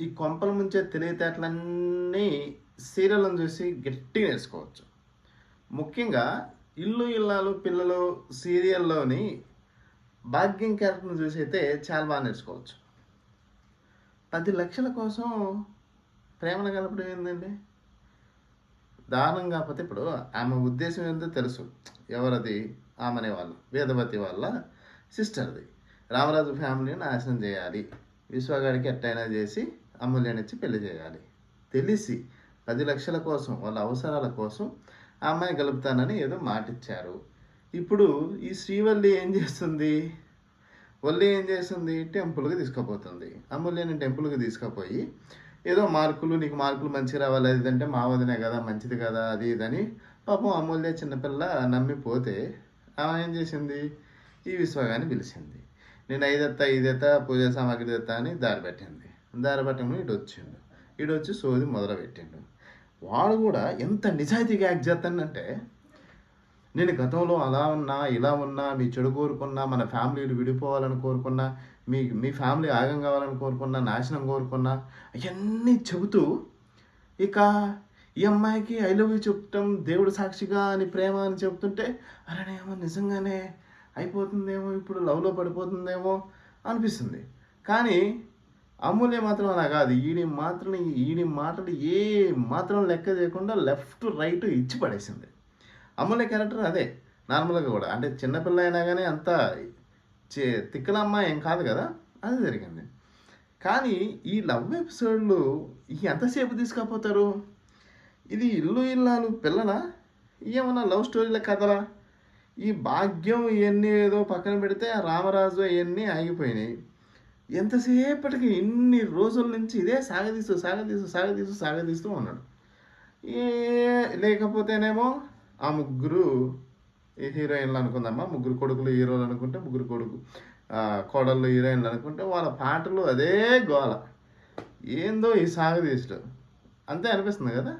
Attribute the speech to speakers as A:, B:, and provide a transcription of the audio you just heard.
A: ఈ కొంపల ముంచే తెలివితేటలన్నీ సీరియల్ని చూసి గట్టిగా నేర్చుకోవచ్చు. ముఖ్యంగా ఇల్లు ఇల్లాలు పిల్లలు సీరియల్లోని భాగ్యం క్యారెక్టర్ని చూసి అయితే చాలా బాగా నేర్చుకోవచ్చు. పది లక్షల కోసం ప్రేమను కలపడం ఏంటండి దారుణం కాకపోతే ఇప్పుడు ఆమె ఉద్దేశం ఏంటో తెలుసు. ఎవరది? ఆమెనే వాళ్ళు. వేదవతి వాళ్ళ సిస్టర్ది. రామరాజు ఫ్యామిలీని నాశనం చేయాలి. విశ్వగాడికి ఎట్టయినా చేసి అమూల్యాన్నిచ్చి పెళ్ళి చేయాలి. తెలిసి పది లక్షల కోసం వాళ్ళ అవసరాల కోసం ఆ అమ్మాయి గలుపుతానని ఏదో మాటిచ్చారు. ఇప్పుడు ఈ శ్రీవల్లి ఏం చేస్తుంది? వల్లి ఏం చేస్తుంది? టెంపుల్కి తీసుకుపోతుంది. అమూల్యాన్ని టెంపుల్కి తీసుకుపోయి ఏదో మార్కులు నీకు మార్కులు మంచిగా రావాలి అది అంటే మా వదినే కదా మంచిది కదా అది ఇదని పాపం అమూల్య చిన్నపిల్ల నమ్మిపోతే ఆమె ఏం చేసింది? ఈ విశ్వగాన్ని పిలిచింది. నేను ఐదెత్తా ఐదెత్తా పూజ సామాగ్రి తెత్తా అని దారి పెట్టింది. దారి పెట్టమని ఇటు వచ్చిండు ఇటు వచ్చి సోది మొదలు పెట్టిండు వాడు కూడా ఎంత నిజాయితీగా యాక్ట్ చేస్తానంటే నేను గతంలో అలా ఉన్నా ఇలా ఉన్నా మీ చెడు కోరుకున్నా మన ఫ్యామిలీలు విడిపోవాలని కోరుకున్నా మీ మీ ఫ్యామిలీ ఆగం కావాలని కోరుకున్నా నాశనం కోరుకున్నా అవన్నీ చెబుతూ ఇక ఈ అమ్మాయికి ఐ లవ్ యూ చెప్తాం దేవుడు సాక్షిగా అని ప్రేమ అని చెప్తుంటే అరేనేమో నిజంగానే అయిపోతుందేమో ఇప్పుడు లవ్లో పడిపోతుందేమో అనిపిస్తుంది. కానీ అమూల్య మాత్రం అలా కాదు. ఈడి మాత్రం ఈడి మాటలు ఏ మాత్రం లెక్క చేయకుండా లెఫ్ట్ రైట్ ఇచ్చి పడేసింది. అమూల్య క్యారెక్టర్ అదే నార్మల్గా కూడా. అంటే చిన్నపిల్ల అయినా కానీ అంత చే తిక్కలమ్మ ఏం కాదు కదా అది జరిగింది. కానీ ఈ లవ్ ఎపిసోడ్లు ఈ ఎంతసేపు తీసుకపోతారు? ఇది ఇల్లు ఇల్లాలు పిల్లనా ఏమన్నా లవ్ స్టోరీల కథలా? ఈ భాగ్యం ఇవన్నీ ఏదో పక్కన పెడితే రామరాజు అవన్నీ ఆగిపోయినాయి. ఎంతసేపటికి ఇన్ని రోజుల నుంచి ఇదే సాగదీస్తూ సాగదీస్తూ సాగదీస్తూ సాగదీస్తూ ఉన్నాడు. ఏ లేకపోతేనేమో ఆ ముగ్గురు ఈ హీరోయిన్లు అనుకుందామా? ముగ్గురు కొడుకులు హీరోలు అనుకుంటే ముగ్గురు కొడుకు కోడళ్ళు హీరోయిన్లు అనుకుంటే వాళ్ళ పాటలు అదే గోల. ఏందో ఈ సాగదీస్తూ అంతే అనిపిస్తుంది కదా?